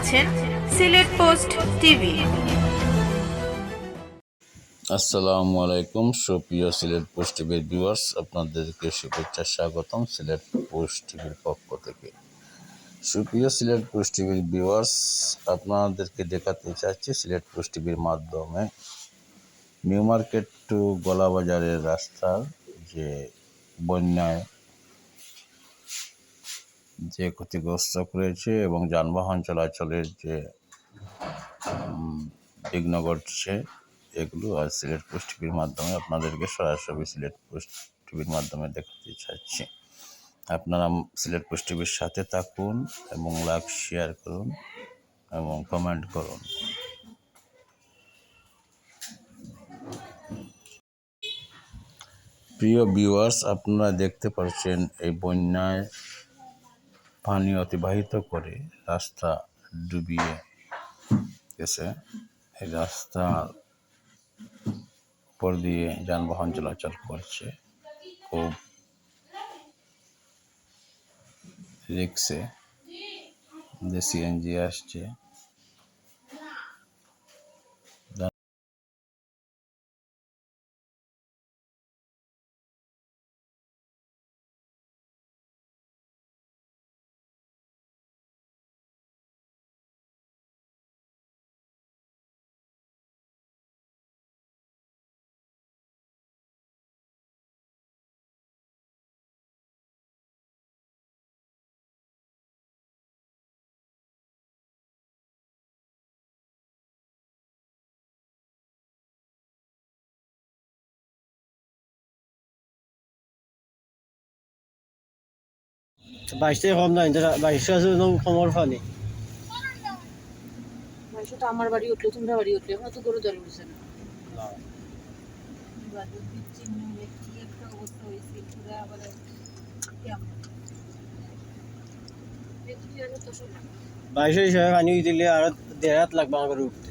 দেখছেন Sylhet post TV. আসসালামু আলাইকুম, সুপ্রিয় সিলেট পোস্ট টিভির ভিউয়ার্স, আপনাদেরকে শুভেচ্ছা স্বাগতম সিলেট পোস্ট টিভির পক্ষ থেকে। সুপ্রিয় সিলেট পোস্ট টিভির ভিউয়ার্স, আপনাদেরকে দেখাতে চাচ্ছি সিলেট পোস্ট টিভির মাধ্যমে নিউ মার্কেট টু গলাবাজারের রাস্তার যে বন্যায় যে ক্ষতিগ্রস্ত করেছে এবং যানবাহন চলাচলের যে বিঘ্ন ঘটছে এগুলো আর সিলেট পোস্ট টিভির মাধ্যমে আপনাদেরকে সরাসরি সিলেট পোস্ট টিভির মাধ্যমে দেখাতে চাচ্ছি। আপনারা সিলেট পোস্ট টিভির সাথে থাকুন এবং লাইক, শেয়ার করুন এবং কমেন্ট করুন। প্রিয় ভিউয়ার্স, আপনারা দেখতে পাচ্ছেন এই বন্যায় পানি অতিবাহিত করে রাস্তা ডুবিয়ে গেছে। এই রাস্তার উপর দিয়ে যানবাহন চলাচল করছে খুব রিক্সে যে সিএনজি আসছে। বাইশটাই কম না বাইশটা আছে কমর মাংস তো আমার বাড়ি উঠল তোমরা বাড়ি উঠলে এখন তো গরু জল উঠছে না। বাইশে হিসাবে পানি দিলে আর দেড় হাত লাগবে আমার উঠতে।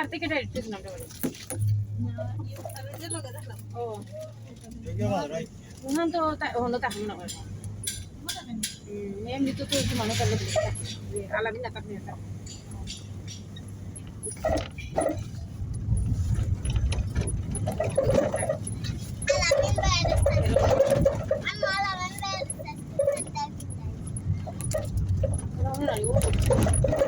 আজকে মনে হয় বার থেকে ডাইরেক্ট গেছিলাম আমরা বাড়ি ও। ওখান তো ওখান তো থাকব না এমনি তো তো একটু মানুষ আলাদা না থাকবে না আপনারা